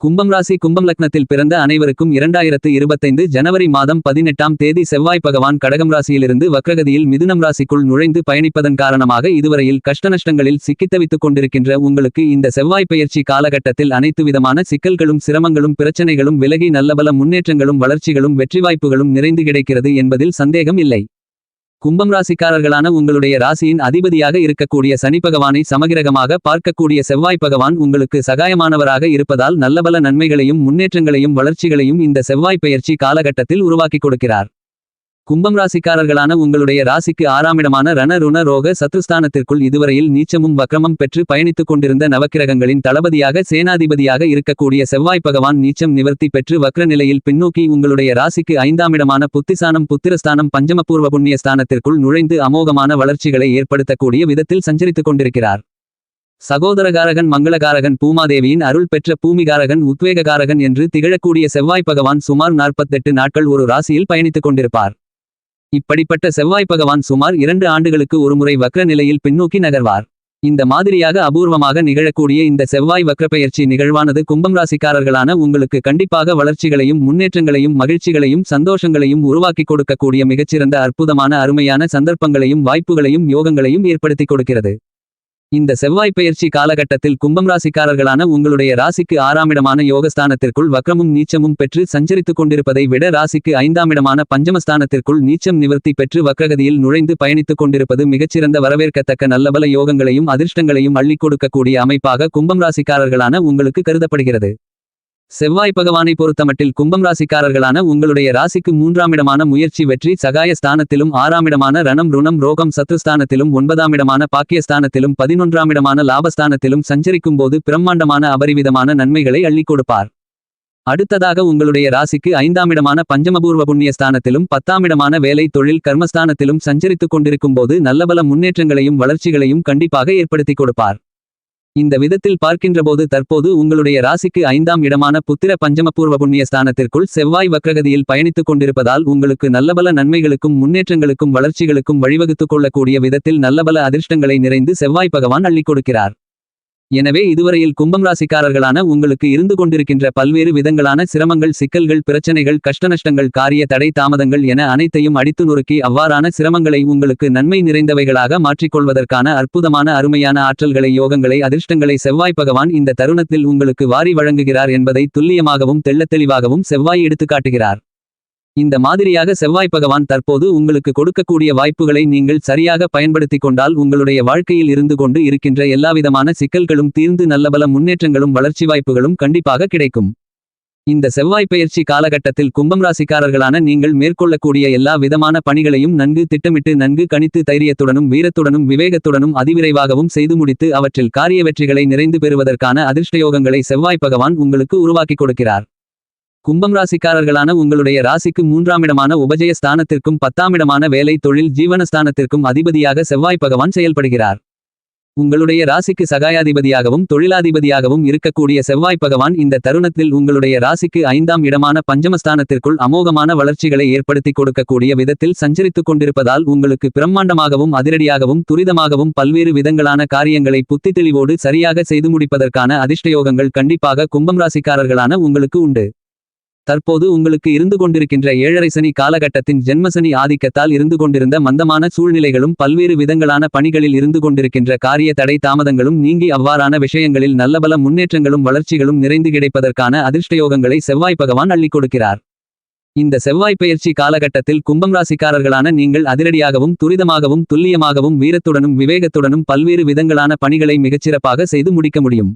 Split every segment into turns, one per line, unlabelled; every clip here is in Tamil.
கும்பம் ராசி கும்பம் லக்னத்தில் பிறந்த அனைவருக்கும் இரண்டாயிரத்து இருபத்தைந்து ஜனவரி மாதம் பதினெட்டாம் தேதி செவ்வாய் பகவான் கடகம் ராசியிலிருந்து வக்ரகதியில் மிதுனம் ராசிக்குள் நுழைந்து பயணிப்பதன் காரணமாக இதுவரையில் கஷ்டநஷ்டங்களில் சிக்கித்தவித்துக் கொண்டிருக்கின்ற உங்களுக்கு இந்த செவ்வாய் பயிற்சி காலகட்டத்தில் அனைத்து விதமான சிக்கல்களும் சிரமங்களும் பிரச்சனைகளும் விலகி நல்லபல முன்னேற்றங்களும் வளர்ச்சிகளும் வெற்றி வாய்ப்புகளும் நிறைந்து கிடைக்கிறது என்பதில் சந்தேகம் இல்லை. கும்பம் ராசிக்காரர்களான உங்களுடைய ராசியின் அதிபதியாக இருக்கக்கூடிய சனி பகவானை சமகிரகமாக பார்க்கக்கூடிய செவ்வாய் பகவான் உங்களுக்கு சகாயமானவராக இருப்பதால் நல்லபல நன்மைகளையும் முன்னேற்றங்களையும் வளர்ச்சிகளையும் இந்த செவ்வாய் பெயர்ச்சி காலகட்டத்தில் உருவாக்கிக் கொடுக்கிறார். கும்பம் ராசிக்காரர்களான உங்களுடைய ராசிக்கு ஆறாமிடமான ரண ருண ரோக சத்துஸ்தானத்திற்குள் இதுவரையில் நீச்சமும் வக்ரமம் பெற்று பயணித்துக் கொண்டிருந்த நவக்கிரகங்களின் தளபதியாக சேனாதிபதியாக இருக்கக்கூடிய செவ்வாய் பகவான் நீச்சம் நிவர்த்தி பெற்று வக்ர நிலையில் பின்னோக்கி உங்களுடைய ராசிக்கு ஐந்தாமிடமான புத்திசானம் புத்திரஸ்தானம் பஞ்சமபூர்வ புண்ணிய ஸ்தானத்திற்குள் நுழைந்து அமோகமான வளர்ச்சிகளை ஏற்படுத்தக்கூடிய விதத்தில் சஞ்சரித்துக் கொண்டிருக்கிறார். சகோதரகாரகன் மங்களகாரகன் பூமாதேவியின் அருள் பெற்ற பூமிகாரகன் உத்வேககாரகன் என்று திகழக்கூடிய செவ்வாய் பகவான் சுமார் நாற்பத்தெட்டு நாட்கள் ஒரு ராசியில் பயணித்துக் கொண்டிருப்பார். இப்படிப்பட்ட செவ்வாய் பகவான் சுமார் இரண்டு ஆண்டுகளுக்கு ஒருமுறை வக்ர நிலையில் பின்னோக்கி நகர்வார். இந்த மாதிரியாக அபூர்வமாக நிகழக்கூடிய இந்த செவ்வாய் வக்ரப்பெயர்ச்சி நிகழ்வானது கும்பம் ராசிக்காரர்களான உங்களுக்கு கண்டிப்பாக வளர்ச்சிகளையும் முன்னேற்றங்களையும் மகிழ்ச்சிகளையும் சந்தோஷங்களையும் உருவாக்கிக் கொடுக்கக்கூடிய மிகச்சிறந்த அற்புதமான அருமையான சந்தர்ப்பங்களையும் வாய்ப்புகளையும் யோகங்களையும் ஏற்படுத்திக் கொடுக்கிறது. இந்த செவ்வாய் பயிற்சி காலகட்டத்தில் கும்பம் ராசிக்காரர்களான உங்களுடைய ராசிக்கு ஆறாமிடமான யோகஸ்தானத்திற்குள் வக்ரமும் நீச்சமும் பெற்று சஞ்சரித்துக் கொண்டிருப்பதை விட ராசிக்கு ஐந்தாமிடமான பஞ்சமஸ்தானத்திற்குள் நீச்சம் நிவர்த்தி பெற்று வக்ரகதியில் நுழைந்து பயணித்துக் கொண்டிருப்பது மிகச்சிறந்த வரவேற்கத்தக்க நல்லபல யோகங்களையும் அதிர்ஷ்டங்களையும் அள்ளிக் கொடுக்கக்கூடிய அமைப்பாக கும்பம் ராசிக்காரர்களான உங்களுக்கு கருதப்படுகிறது. செவ்வாய் பகவானை பொறுத்தமட்டில் கும்பம் ராசிக்காரர்களான உங்களுடைய ராசிக்கு மூன்றாமிடமான முயற்சி வெற்றி சகாய ஸ்தானத்திலும் ஆறாமிடமான ரணம் ருணம் ரோகம் சத்துஸ்தானத்திலும் ஒன்பதாமிடமான பாக்கியஸ்தானத்திலும் பதினொன்றாமிடமான லாபஸ்தானத்திலும் சஞ்சரிக்கும் போது பிரம்மாண்டமான அபரிவிதமான நன்மைகளை அள்ளிக் கொடுப்பார். அடுத்ததாக உங்களுடைய ராசிக்கு ஐந்தாமிடமான பஞ்சமபூர்வ புண்ணிய ஸ்தானத்திலும் பத்தாமிடமான வேலை தொழில் கர்மஸ்தானத்திலும் சஞ்சரித்துக் கொண்டிருக்கும் போது நல்லபல முன்னேற்றங்களையும் வளர்ச்சிகளையும் கண்டிப்பாக ஏற்படுத்திக் கொடுப்பார். இந்த விதத்தில் பார்க்கின்றபோது தற்போது உங்களுடைய ராசிக்கு ஐந்தாம் இடமான புத்திர பஞ்சமபூர்வ புண்ணிய ஸ்தானத்திற்குள் செவ்வாய் வக்ரகதியில் பயணித்துக் கொண்டிருப்பதால் உங்களுக்கு நல்லபல நன்மைகளுக்கும் முன்னேற்றங்களுக்கும் வளர்ச்சிகளுக்கும் வழிவகுத்துக் கொள்ளக்கூடிய விதத்தில் நல்லபல அதிர்ஷ்டங்களை நிறைந்து செவ்வாய் பகவான் அள்ளிக் கொடுக்கிறார். எனவே இதுவரையில் கும்பம் ராசிக்காரர்களான உங்களுக்கு இருந்து கொண்டிருக்கின்ற பல்வேறு விதங்களான சிரமங்கள் சிக்கல்கள் பிரச்சனைகள் கஷ்டநஷ்டங்கள் காரிய தடை தாமதங்கள் என அனைத்தையும் அடித்து நொறுக்கி அவ்வாறான சிரமங்களை உங்களுக்கு நன்மை நிறைந்தவைகளாக மாற்றிக்கொள்வதற்கான அற்புதமான அருமையான ஆற்றல்களை யோகங்களை அதிர்ஷ்டங்களை செவ்வாய் பகவான் இந்த தருணத்தில் உங்களுக்கு வாரி வழங்குகிறார் என்பதை துல்லியமாகவும் தெள்ளத்தெளிவாகவும் செவ்வாய் எடுத்துக்காட்டுகிறார். இந்த மாதிரியாக செவ்வாய் பகவான் தற்போது உங்களுக்கு கொடுக்கக்கூடிய வாய்ப்புகளை நீங்கள் சரியாக பயன்படுத்திக் கொண்டால் உங்களுடைய வாழ்க்கையில் இருந்து கொண்டு இருக்கின்ற எல்லாவிதமான சிக்கல்களும் தீர்ந்து நல்லபல முன்னேற்றங்களும் வளர்ச்சி வாய்ப்புகளும் கண்டிப்பாக கிடைக்கும். இந்த செவ்வாய் பயிற்சி காலகட்டத்தில் கும்பம் ராசிக்காரர்களான நீங்கள் மேற்கொள்ளக்கூடிய எல்லா விதமான பணிகளையும் நன்கு திட்டமிட்டு நன்கு கணித்து தைரியத்துடனும் வீரத்துடனும் விவேகத்துடனும் அதிவிரைவாகவும் செய்து முடித்து அவற்றில் காரிய வெற்றிகளை நிறைந்து பெறுவதற்கான அதிர்ஷ்டயோகங்களை செவ்வாய் பகவான் உங்களுக்கு உருவாக்கிக் கொடுக்கிறார். கும்பம் ராசிக்காரர்களான உங்களுடைய ராசிக்கு மூன்றாமிடமான உபஜய ஸ்தானத்திற்கும் பத்தாமிடமான வேலை தொழில் ஜீவனஸ்தானத்திற்கும் அதிபதியாக செவ்வாய் பகவான் செயல்படுகிறார். உங்களுடைய ராசிக்கு சகாயாதிபதியாகவும் தொழிலாதிபதியாகவும் இருக்கக்கூடிய செவ்வாய் பகவான் இந்த தருணத்தில் உங்களுடைய ராசிக்கு ஐந்தாம் இடமான பஞ்சமஸ்தானத்திற்குள் அமோகமான வளர்ச்சிகளை ஏற்படுத்தி கொடுக்கக்கூடிய விதத்தில் சஞ்சரித்துக் கொண்டிருப்பதால் உங்களுக்கு பிரம்மாண்டமாகவும் அதிரடியாகவும் துரிதமாகவும் பல்வேறு விதங்களான காரியங்களை புத்தி தெளிவோடு சரியாக செய்து முடிப்பதற்கான அதிர்ஷ்டயோகங்கள் கண்டிப்பாக கும்பம் ராசிக்காரர்களான உங்களுக்கு உண்டு. தற்போது உங்களுக்கு இருந்து கொண்டிருக்கின்ற ஏழரை சனி காலகட்டத்தின் ஜென்மசனி ஆதிக்கத்தால் இருந்து கொண்டிருந்த மந்தமான சூழ்நிலைகளும் பல்வேறு விதங்களான பணிகளில் இருந்து கொண்டிருக்கின்ற காரிய தடை தாமதங்களும் நீங்கி அவ்வாறான விஷயங்களில் நல்லபல முன்னேற்றங்களும் வளர்ச்சிகளும் நிறைந்து கிடைப்பதற்கான அதிர்ஷ்டயோகங்களை செவ்வாய் பகவான் அள்ளிக் கொடுக்கிறார். இந்த செவ்வாய் பெயர்ச்சி காலகட்டத்தில் கும்பம் ராசிக்காரர்களான நீங்கள் அதிரடியாகவும் துரிதமாகவும் துல்லியமாகவும் வீரத்துடனும் விவேகத்துடனும் பல்வேறு விதங்களான பணிகளை மிகச்சிறப்பாக செய்து முடிக்க முடியும்.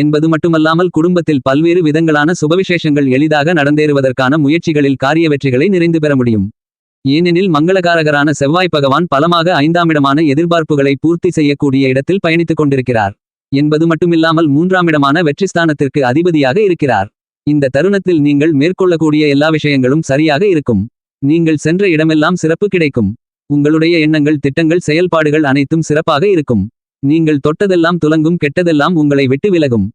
என்பது மட்டுமல்லாமல் குடும்பத்தில் பல்வேறு விதங்களான சுபவிசேஷங்கள் எளிதாக நடந்தேறுவதற்கான முயற்சிகளில் காரிய வெற்றிகளை நிறைந்து பெற முடியும். ஏனெனில் மங்களகாரகரான செவ்வாய் பகவான் பலமாக ஐந்தாமிடமான எதிர்பார்ப்புகளை பூர்த்தி செய்யக்கூடிய இடத்தில் பயணித்துக் கொண்டிருக்கிறார். என்பது மட்டுமில்லாமல் மூன்றாமிடமான வெற்றிஸ்தானத்திற்கு அதிபதியாக இருக்கிறார். இந்த தருணத்தில் நீங்கள் மேற்கொள்ளக்கூடிய எல்லா விஷயங்களும் சரியாக இருக்கும். நீங்கள் சென்ற இடமெல்லாம் சிறப்பு கிடைக்கும். உங்களுடைய எண்ணங்கள் திட்டங்கள் செயல்பாடுகள் அனைத்தும் சிறப்பாக இருக்கும். நீங்கள் தொட்டதெல்லாம் துலங்கும் கெட்டதெல்லாம் உங்களை விட்டு விலகும்.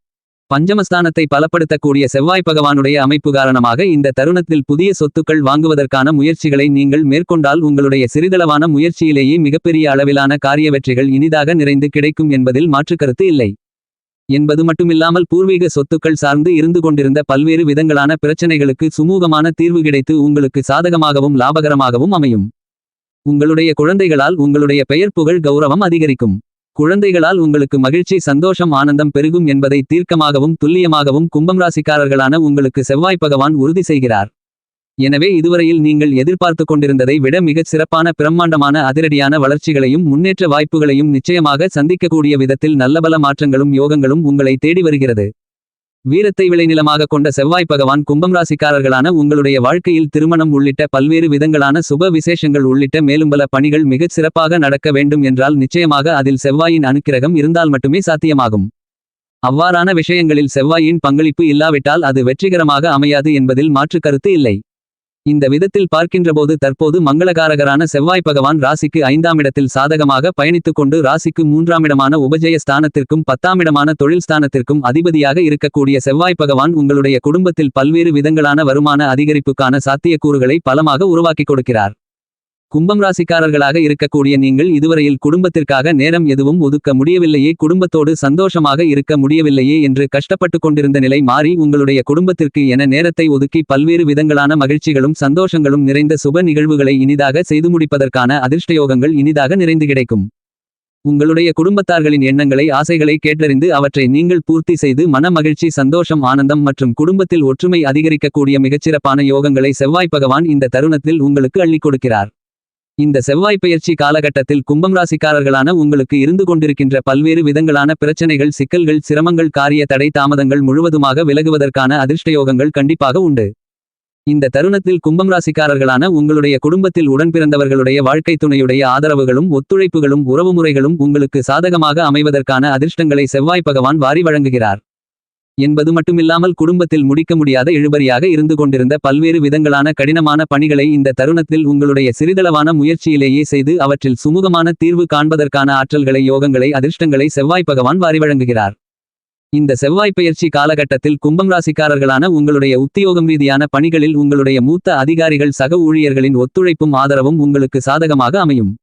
பஞ்சமஸ்தானத்தை பலப்படுத்தக்கூடிய செவ்வாய் பகவானுடைய அமைப்பு காரணமாக இந்த தருணத்தில் புதிய சொத்துக்கள் வாங்குவதற்கான முயற்சிகளை நீங்கள் மேற்கொண்டால் உங்களுடைய சிறிதளவான முயற்சியிலேயே மிகப்பெரிய அளவிலான காரிய வெற்றிகள் இனிதாக நிறைந்து கிடைக்கும் என்பதில் மாற்றுக்கருத்து இல்லை. என்பது மட்டுமில்லாமல் பூர்வீக சொத்துக்கள் சார்ந்து இருந்து கொண்டிருந்த பல்வேறு விதங்களான பிரச்சனைகளுக்கு சுமூகமான தீர்வு கிடைத்து உங்களுக்கு சாதகமாகவும் லாபகரமாகவும் அமையும். உங்களுடைய குழந்தைகளால் உங்களுடைய பெயர் புகழ் கௌரவம் அதிகரிக்கும். குழந்தைகளால் உங்களுக்கு மகிழ்ச்சி சந்தோஷம் ஆனந்தம் பெருகும் என்பதை தீர்க்கமாகவும் துல்லியமாகவும் கும்பம் ராசிக்காரர்களான உங்களுக்கு செவ்வாய் பகவான் உறுதி செய்கிறார். எனவே இதுவரையில் நீங்கள் எதிர்பார்த்து கொண்டிருந்ததை விட மிகச் சிறப்பான பிரம்மாண்டமான அதிரடியான வளர்ச்சிகளையும் முன்னேற்ற வாய்ப்புகளையும் நிச்சயமாக சந்திக்கக்கூடிய விதத்தில் நல்லபல மாற்றங்களும் யோகங்களும் உங்களை தேடி வருகிறது. வீரத்தை விளைநிலமாக கொண்ட செவ்வாய் பகவான் கும்பம் ராசிக்காரர்களான உங்களுடைய வாழ்க்கையில் திருமணம் உள்ளிட்ட பல்வேறு விதங்களான சுப விசேஷங்கள் உள்ளிட்ட மேலும் பல பணிகள் மிகச் சிறப்பாக நடக்க வேண்டும் என்றால் நிச்சயமாக அதில் செவ்வாயின் அனுக்கிரகம் இருந்தால் மட்டுமே சாத்தியமாகும். அவ்வாறான விஷயங்களில் செவ்வாயின் பங்களிப்பு இல்லாவிட்டால் அது வெற்றிகரமாக அமையாது என்பதில் மாற்று கருத்து இல்லை. இந்த விதத்தில் பார்க்கின்றபோது தற்போது மங்களகாரகரான செவ்வாய் பகவான் ராசிக்கு ஐந்தாம் இடத்தில் சாதகமாக பயணித்துக் கொண்டு ராசிக்கு மூன்றாமிடமான உபஜய ஸ்தானத்திற்கும் பத்தாமிடமான தொழில் ஸ்தானத்திற்கும் அதிபதியாக இருக்கக்கூடிய செவ்வாய் பகவான் உங்களுடைய குடும்பத்தில் பல்வேறு விதங்களான வருமான அதிகரிப்புக்கான சாத்தியக்கூறுகளை பலமாக உருவாக்கிக் கொடுக்கிறார். கும்பம் ராசிக்காரர்களாக இருக்கக்கூடிய நீங்கள் இதுவரையில் குடும்பத்திற்காக நேரம் எதுவும் ஒதுக்க முடியவில்லையே குடும்பத்தோடு சந்தோஷமாக இருக்க முடியவில்லையே என்று கஷ்டப்பட்டு கொண்டிருந்த நிலை மாறி உங்களுடைய குடும்பத்திற்கு என நேரத்தை ஒதுக்கி பல்வேறு விதங்களான மகிழ்ச்சிகளும் சந்தோஷங்களும் நிறைந்த சுப நிகழ்வுகளை இனிதாக செய்து முடிப்பதற்கான அதிர்ஷ்டயோகங்கள் இனிதாக நிறைந்து கிடைக்கும். உங்களுடைய குடும்பத்தார்களின் எண்ணங்களை ஆசைகளை கேட்டறிந்து அவற்றை நீங்கள் பூர்த்தி செய்து மன மகிழ்ச்சி சந்தோஷம் ஆனந்தம் மற்றும் குடும்பத்தில் ஒற்றுமை அதிகரிக்கக்கூடிய மிகச்சிறப்பான யோகங்களை செவ்வாய் பகவான் இந்த தருணத்தில் உங்களுக்கு அள்ளிக் கொடுக்கிறார். இந்த செவ்வாய் பெயர்ச்சி காலகட்டத்தில் கும்பம் ராசிக்காரர்களான உங்களுக்கு இருந்து கொண்டிருக்கின்ற பல்வேறு விதங்களான பிரச்சனைகள் சிக்கல்கள் சிரமங்கள் காரிய தடை தாமதங்கள் முழுவதுமாக விலகுவதற்கான அதிர்ஷ்டயோகங்கள் கண்டிப்பாக உண்டு. இந்த தருணத்தில் கும்பம் ராசிக்காரர்களான உங்களுடைய குடும்பத்தில் உடன்பிறந்தவர்களுடைய வாழ்க்கை துணையுடைய ஆதரவுகளும் ஒத்துழைப்புகளும் உறவுமுறைகளும் உங்களுக்கு சாதகமாக அமைவதற்கான அதிர்ஷ்டங்களை செவ்வாய் பகவான் வாரி வழங்குகிறார். என்பது மட்டுமில்லாமல் குடும்பத்தில் முடிக்க முடியாத இழுபறியாக இருந்து கொண்டிருந்த பல்வேறு விதங்களான கடினமான பணிகளை இந்த தருணத்தில் உங்களுடைய சிறிதளவான முயற்சியிலேயே செய்து அவற்றில் சுமூகமான தீர்வு காண்பதற்கான ஆற்றல்களை யோகங்களை அதிர்ஷ்டங்களை செவ்வாய் பகவான் வாரி வழங்குகிறார். இந்த செவ்வாய் பயிற்சி காலகட்டத்தில் கும்பம் ராசிக்காரர்களான உங்களுடைய உத்தியோகம் ரீதியான பணிகளில் உங்களுடைய மூத்த அதிகாரிகள் சக ஊழியர்களின் ஒத்துழைப்பும் ஆதரவும் உங்களுக்கு சாதகமாக அமையும்.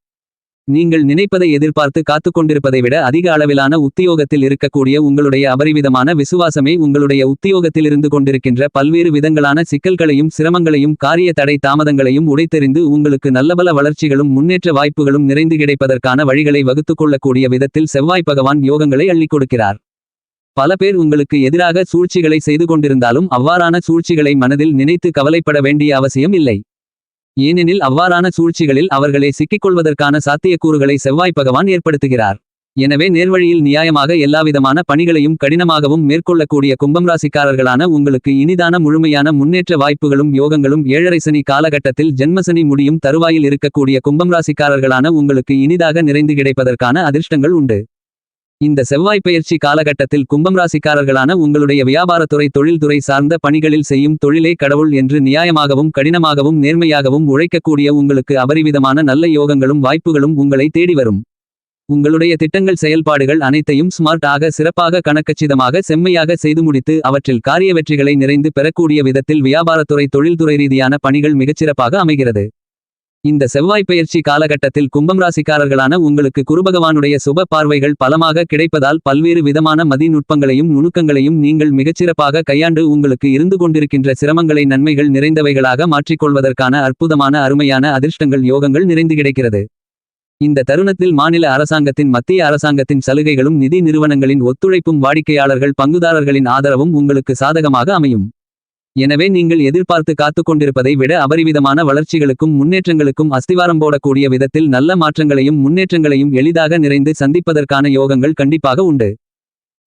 நீங்கள் நினைப்பதை எதிர்பார்த்து காத்துக்கொண்டிருப்பதை விட அதிக அளவிலான உத்தியோகத்தில் இருக்கக்கூடிய உங்களுடைய அபரிவிதமான விசுவாசமே உங்களுடைய உத்தியோகத்தில் இருந்து கொண்டிருக்கின்ற பல்வேறு விதங்களான சிக்கல்களையும் சிரமங்களையும் காரிய தடை தாமதங்களையும் உடைத்தெறிந்து உங்களுக்கு நல்லபல வளர்ச்சிகளும் முன்னேற்ற வாய்ப்புகளும் நிறைந்து கிடைப்பதற்கான வழிகளை வகுத்துக் கொள்ளக்கூடிய விதத்தில் செவ்வாய் பகவான் யோகங்களை அள்ளிக் கொடுக்கிறார். பல பேர் உங்களுக்கு எதிராக சூழ்ச்சிகளை செய்து கொண்டிருந்தாலும் அவ்வாறான சூழ்ச்சிகளை மனதில் நினைத்து கவலைப்பட வேண்டிய அவசியம் இல்லை. ஏனெனில் அவ்வாறான சூழ்ச்சிகளில் அவர்களை சிக்கிக்கொள்வதற்கான சாத்தியக்கூறுகளை செவ்வாய் பகவான் ஏற்படுத்துகிறார். எனவே நேர்வழியில் நியாயமாக எல்லாவிதமான பணிகளையும் கடினமாகவும் மேற்கொள்ளக்கூடிய கும்பம் ராசிக்காரர்களான உங்களுக்கு இனிதான முழுமையான முன்னேற்ற வாய்ப்புகளும் யோகங்களும் ஏழரை சனி காலகட்டத்தில் ஜென்மசனி முடியும் தருவாயில் இருக்கக்கூடிய கும்பம் ராசிக்காரர்களான உங்களுக்கு இனிதாக நிறைந்து கிடைப்பதற்கான அதிர்ஷ்டங்கள் உண்டு. இந்த செவ்வாய் பயிற்சி காலகட்டத்தில் கும்பம் ராசிக்காரர்களான உங்களுடைய வியாபாரத்துறை தொழில்துறை சார்ந்த பணிகளில் செய்யும் தொழிலே கடவுள் என்று நியாயமாகவும் கடினமாகவும் நேர்மையாகவும் உழைக்கக்கூடிய உங்களுக்கு அபரிவிதமான நல்ல யோகங்களும் வாய்ப்புகளும் உங்களை தேடி வரும். உங்களுடைய திட்டங்கள் செயல்பாடுகள் அனைத்தையும் ஸ்மார்ட் ஆக சிறப்பாக கணக்கச்சிதமாக செம்மையாக செய்து முடித்து அவற்றில் காரிய வெற்றிகளை நிறைந்து பெறக்கூடிய விதத்தில் வியாபாரத்துறை தொழில்துறை ரீதியான பணிகள் மிகச்சிறப்பாக அமைகிறது. இந்த செவ்வாய் பெயர்ச்சி காலகட்டத்தில் கும்பம் ராசிக்காரர்களான உங்களுக்கு குருபகவானுடைய சுப பார்வைகள் பலமாக கிடைப்பதால் பல்வேறு விதமான மதிநுட்பங்களையும் நுணுக்கங்களையும் நீங்கள் மிகச்சிறப்பாக கையாண்டு உங்களுக்கு இருந்து கொண்டிருக்கின்ற சிரமங்களை நன்மைகள் நிறைந்தவைகளாக மாற்றிக்கொள்வதற்கான அற்புதமான அருமையான அதிர்ஷ்டங்கள் யோகங்கள் நிறைந்து கிடைக்கிறது. இந்த தருணத்தில் மாநில அரசாங்கத்தின் மத்திய அரசாங்கத்தின் சலுகைகளும் நிதி நிறுவனங்களின் ஒத்துழைப்பும் வாடிக்கையாளர்கள் பங்குதாரர்களின் ஆதரவும் உங்களுக்கு சாதகமாக அமையும். எனவே நீங்கள் எதிர்பார்த்து காத்துக் கொண்டிருப்பதை விட அபரிவிதமான வளர்ச்சிகளுக்கும் முன்னேற்றங்களுக்கும் அஸ்திவாரம் போடக்கூடிய விதத்தில் நல்ல மாற்றங்களையும் முன்னேற்றங்களையும் எளிதாக நிறைந்து சந்திப்பதற்கான யோகங்கள் கண்டிப்பாக உண்டு.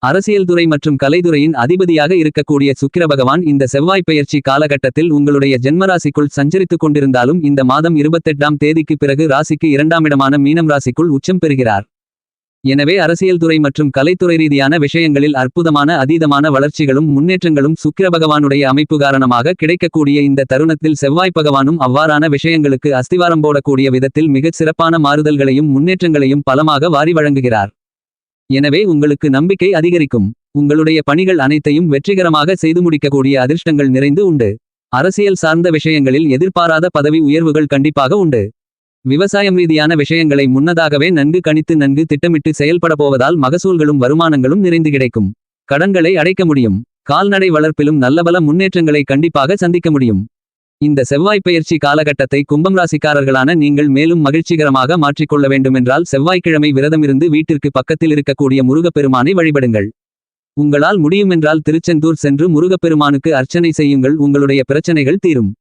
அரசியல் துறை மற்றும் கலைத்துறையின் அதிபதியாக இருக்கக்கூடிய சுக்கிர பகவான் இந்த செவ்வாய் பெயர்ச்சி காலகட்டத்தில் உங்களுடைய ஜென்மராசிக்குள் சஞ்சரித்துக் கொண்டிருந்தாலும் இந்த மாதம் இருபத்தெட்டாம் தேதிக்கு பிறகு ராசிக்கு இரண்டாம் இடமான மீனம் ராசிக்குள் உச்சம் பெறுகிறார். எனவே அரசியல் துறை மற்றும் கலைத்துறை ரீதியான விஷயங்களில் அற்புதமான அதீதமான வளர்ச்சிகளும் முன்னேற்றங்களும் சுக்கிர பகவானுடைய அமைப்பு காரணமாக கிடைக்கக்கூடிய இந்த தருணத்தில் செவ்வாய் பகவானும் அவ்வாறான விஷயங்களுக்கு அஸ்திவாரம் போடக்கூடிய விதத்தில் மிகச் சிறப்பான மாறுதல்களையும் முன்னேற்றங்களையும் பலமாக வாரி வழங்குகிறார். எனவே உங்களுக்கு நம்பிக்கை அதிகரிக்கும். உங்களுடைய பணிகள் அனைத்தையும் வெற்றிகரமாக செய்து முடிக்கக்கூடிய அதிர்ஷ்டங்கள் நிறைந்து உண்டு. அரசியல் சார்ந்த விஷயங்களில் எதிர்பாராத பதவி உயர்வுகள் கண்டிப்பாக உண்டு. விவசாயம் ரீதியான விஷயங்களை முன்னதாகவே நன்கு கணித்து நன்கு திட்டமிட்டு செயல்பட போவதால் மகசூல்களும் வருமானங்களும் நிறைந்து கிடைக்கும். கடன்களை அடைக்க முடியும். கால்நடை வளர்ப்பிலும் நல்லபல முன்னேற்றங்களை கண்டிப்பாக சந்திக்க முடியும். இந்த செவ்வாய் பயிற்சி காலகட்டத்தை கும்பம் ராசிக்காரர்களான நீங்கள் மேலும் மகிழ்ச்சிகரமாக மாற்றிக்கொள்ள வேண்டுமென்றால் செவ்வாய்க்கிழமை விரதமிருந்து வீட்டிற்கு பக்கத்தில் இருக்கக்கூடிய முருகப்பெருமானை வழிபடுங்கள். உங்களால் முடியுமென்றால் திருச்செந்தூர் சென்று முருகப்பெருமானுக்கு அர்ச்சனை செய்யுங்கள். உங்களுடைய பிரச்சனைகள் தீரும்.